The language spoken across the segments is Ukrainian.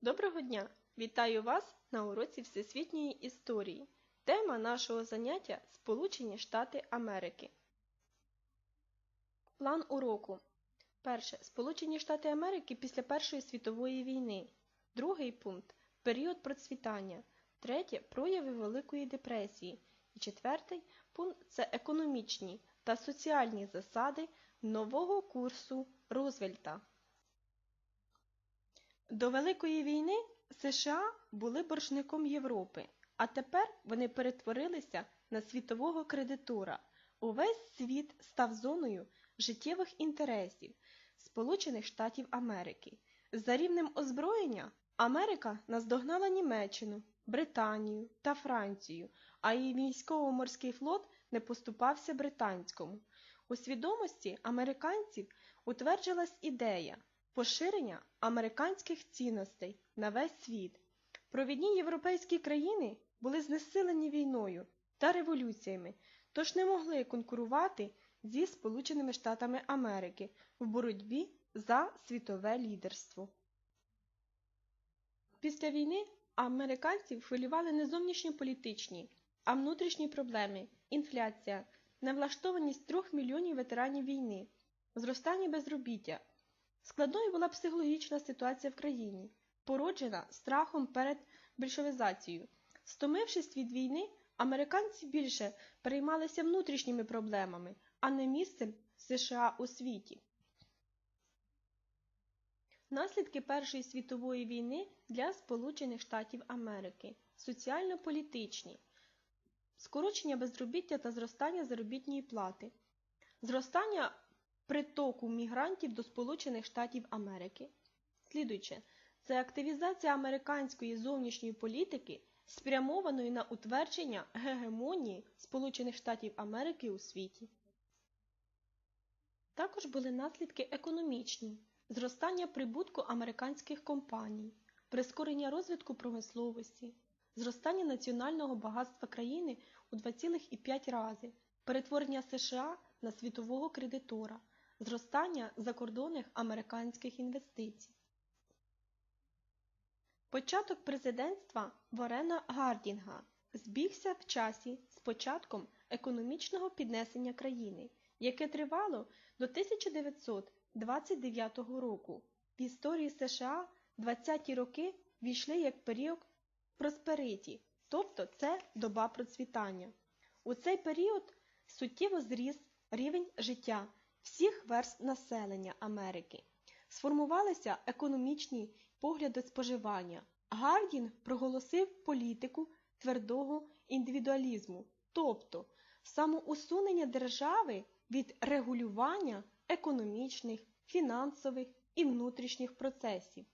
Доброго дня! Вітаю вас на уроці Всесвітньої історії. Тема нашого заняття Сполучені Штати Америки. План уроку. Перше. Сполучені Штати Америки після Першої світової війни. Другий пункт період процвітання. Третє прояви Великої депресії. І четвертий пункт це економічні та соціальні засади нового курсу Рузвельта. До Великої війни США були боржником Європи, а тепер вони перетворилися на світового кредитора. Увесь світ став зоною життєвих інтересів Сполучених Штатів Америки. За рівнем озброєння Америка наздогнала Німеччину, Британію та Францію, а її військово-морський флот не поступався британському. У свідомості американців утверджилась ідея поширення американських цінностей на весь світ. Провідні європейські країни були знесилені війною та революціями, тож не могли конкурувати зі Сполученими Штатами Америки в боротьбі за світове лідерство. Після війни американців хвилювали не зовнішньополітичні, а внутрішні проблеми, інфляція, невлаштованість трьох мільйонів ветеранів війни, зростання безробіття. Складною була психологічна ситуація в країні, породжена страхом перед більшовізацією. Стомившись від війни, американці більше переймалися внутрішніми проблемами, а не місцем США у світі. Наслідки Першої світової війни для Сполучених Штатів Америки соціально-політичні, скорочення безробіття та зростання заробітної плати, зростання притоку мігрантів до Сполучених Штатів Америки. Слідуюче, це активізація американської зовнішньої політики, спрямованої на утвердження гегемонії Сполучених Штатів Америки у світі. Також були наслідки економічні, зростання прибутку американських компаній, прискорення розвитку промисловості, зростання національного багатства країни у 2,5 рази, перетворення США на світового кредитора, зростання закордонних американських інвестицій. Початок президентства Ворена Гардінга збігся в часі з початком економічного піднесення країни, яке тривало до 1929 року. В історії США 20-ті роки війшли як період проспериті, тобто це доба процвітання. У цей період суттєво зріс рівень життя всіх верст населення Америки. Сформувалися економічні погляди споживання. Гардін проголосив політику твердого індивідуалізму, тобто самоусунення держави від регулювання економічних, фінансових і внутрішніх процесів.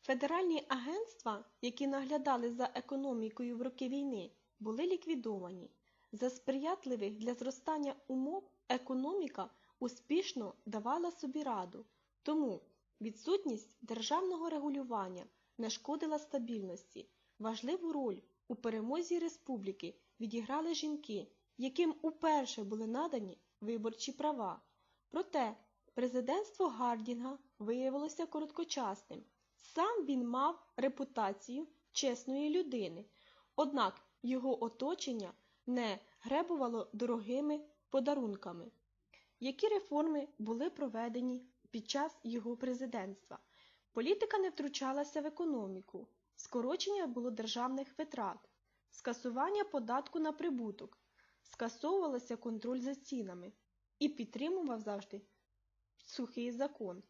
Федеральні агентства, які наглядали за економікою в роки війни, були ліквідовані. За сприятливих для зростання умов економіка успішно давала собі раду, тому відсутність державного регулювання не шкодила стабільності. Важливу роль у перемозі республіки відіграли жінки, яким уперше були надані виборчі права. Проте президентство Гардінга виявилося короткочасним. Сам він мав репутацію чесної людини, однак його оточення не гребувало дорогими подарунками. Які реформи були проведені під час його президентства? Політика не втручалася в економіку, скорочення було державних витрат, скасування податку на прибуток, скасовувався контроль за цінами і підтримував завжди сухий закон.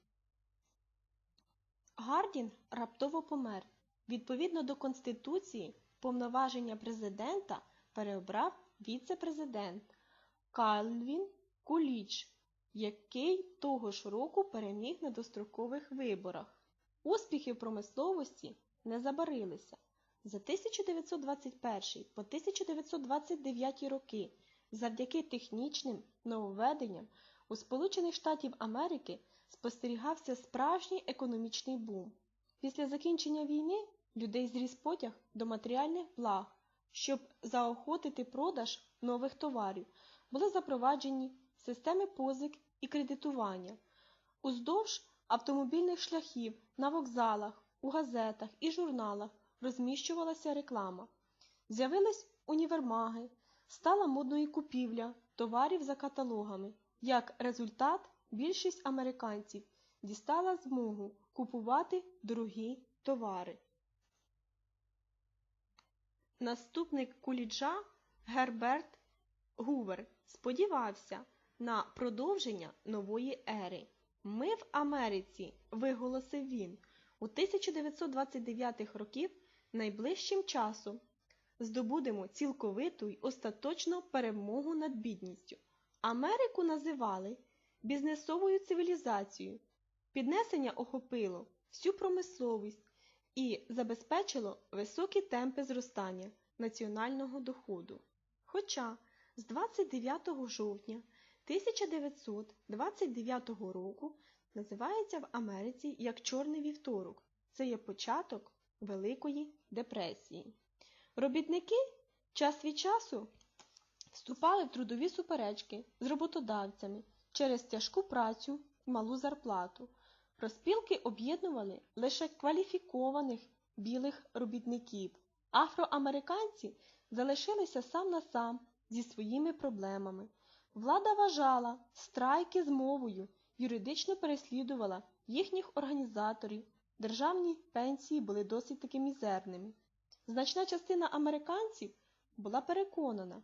Гардін раптово помер. Відповідно до Конституції, повноваження президента переобрав віце-президент Кальвін Куліч, який того ж року переміг на дострокових виборах. Успіхи в промисловості не забарилися. За 1921 по 1929 роки завдяки технічним нововведенням у Сполучених Штатів Америки спостерігався справжній економічний бум. Після закінчення війни людей зріс потяг до матеріальних благ, щоб заохотити продаж нових товарів, були запроваджені системи позик і кредитування. Уздовж автомобільних шляхів, на вокзалах, у газетах і журналах розміщувалася реклама. З'явились універмаги, стала модною купівля товарів за каталогами. Як результат, більшість американців дістала змогу купувати дорогі товари. Наступник Куліджа Герберт Гувер сподівався на продовження нової ери. Ми в Америці, виголосив він, у 1929 років найближчим часом здобудемо цілковиту й остаточну перемогу над бідністю. Америку називали бізнесовою цивілізацією. Піднесення охопило всю промисловість і забезпечило високі темпи зростання національного доходу. Хоча з 29 жовтня 1929 року називається в Америці як Чорний вівторок. Це є початок Великої депресії. Робітники час від часу вступали в трудові суперечки з роботодавцями через тяжку працю малу зарплату. Розпілки об'єднували лише кваліфікованих білих робітників. Афроамериканці залишилися сам на сам зі своїми проблемами. Влада вважала страйки з мовою, юридично переслідувала їхніх організаторів, державні пенсії були досить таки мізерними. Значна частина американців була переконана,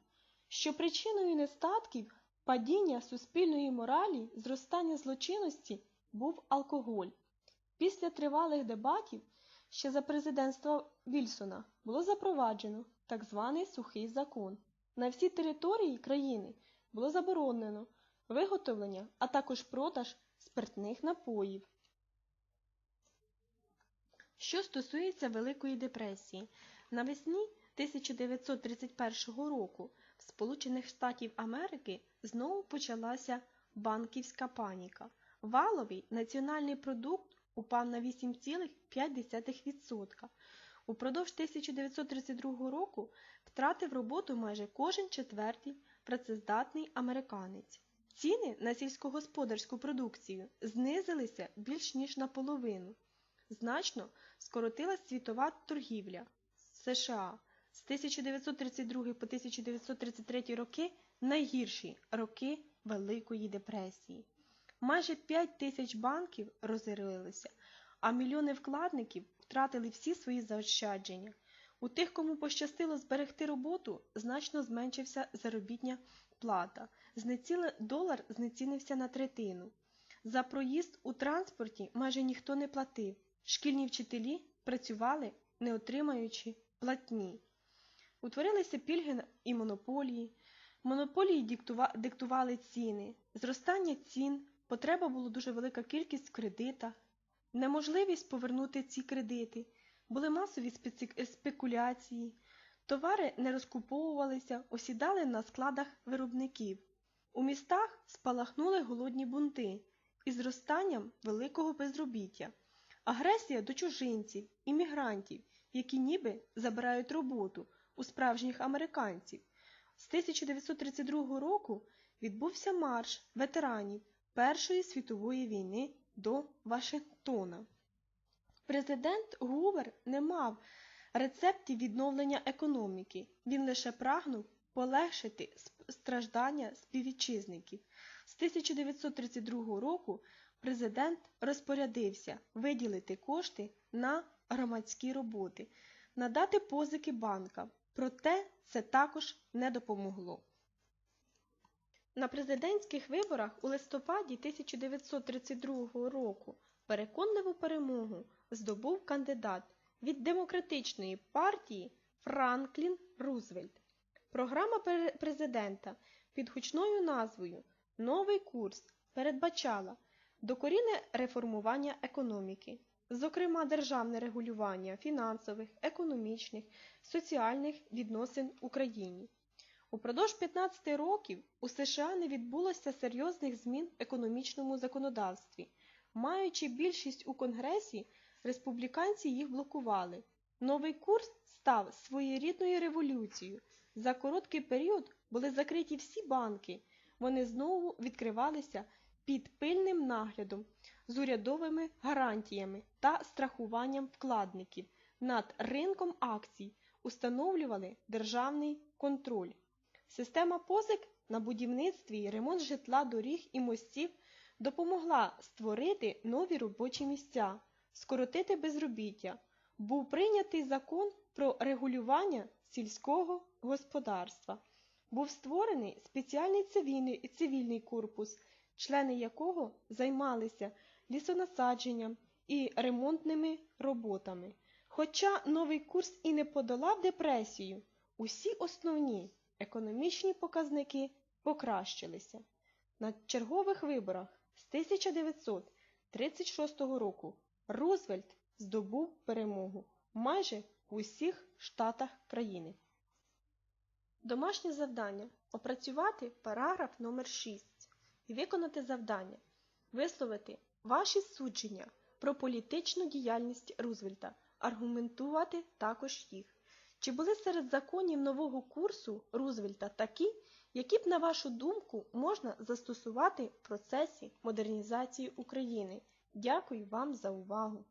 що причиною нестатків падіння суспільної моралі, зростання злочинності був алкоголь. Після тривалих дебатів ще за президентства Вільсона було запроваджено так званий сухий закон. На всій території країни було заборонено виготовлення, а також продаж спиртних напоїв. Що стосується Великої депресії, навесні 1931 року в Сполучених Штатів Америки знову почалася банківська паніка. Валовий національний продукт упав на 8,5%. Упродовж 1932 року втратив роботу майже кожен четвертий працездатний американець. Ціни на сільськогосподарську продукцію знизилися більш ніж наполовину. Значно скоротилась світова торгівля США з 1932 по 1933 роки найгірші роки Великої депресії. Майже 5 тисяч банків розорилися, а мільйони вкладників втратили всі свої заощадження. У тих, кому пощастило зберегти роботу, значно зменшився заробітня плата. Знеціли... Долар знецінився на третину. За проїзд у транспорті майже ніхто не платив. Шкільні вчителі працювали, не отримаючи платні. Утворилися пільги і монополії. Монополії диктува... диктували ціни. Зростання цін, потреба була дуже велика кількість в кредитах, неможливість повернути ці кредити, були масові спекуляції, товари не розкуповувалися, осідали на складах виробників. У містах спалахнули голодні бунти із зростанням великого безробіття, агресія до чужинців, іммігрантів, які ніби забирають роботу у справжніх американців. З 1932 року відбувся марш ветеранів Першої світової війни до Вашингтона. Президент Гувер не мав рецептів відновлення економіки, він лише прагнув полегшити страждання співвітчизників. З 1932 року президент розпорядився виділити кошти на громадські роботи, надати позики банкам, проте це також не допомогло. На президентських виборах у листопаді 1932 року переконливу перемогу здобув кандидат від Демократичної партії Франклін Рузвельт. Програма президента під гучною назвою Новий курс передбачала докорінне реформування економіки, зокрема державне регулювання фінансових, економічних, соціальних відносин Україні. Упродовж 15 років у США не відбулося серйозних змін в економічному законодавстві. Маючи більшість у Конгресі, республіканці їх блокували. Новий курс став своєрідною революцією. За короткий період були закриті всі банки, вони знову відкривалися під пильним наглядом. з урядовими гарантіями та страхуванням вкладників над ринком акцій установлювали державний контроль. Система позик на будівництві і ремонт житла, доріг і мостів допомогла створити нові робочі місця, скоротити безробіття. Був прийнятий закон про регулювання сільського господарства. Був створений спеціальний цивільний, цивільний корпус, члени якого займалися лісонасадженням і ремонтними роботами. Хоча новий курс і не подолав депресію, усі основні економічні показники покращилися. На чергових виборах з 1936 року Рузвельт здобув перемогу майже в усіх штатах країни. Домашнє завдання опрацювати параграф номер 6 і виконати завдання, висловити ваші судження про політичну діяльність Рузвельта, аргументувати також їх. Чи були серед законів нового курсу Рузвельта такі, які б, на вашу думку, можна застосувати в процесі модернізації України? Дякую вам за увагу!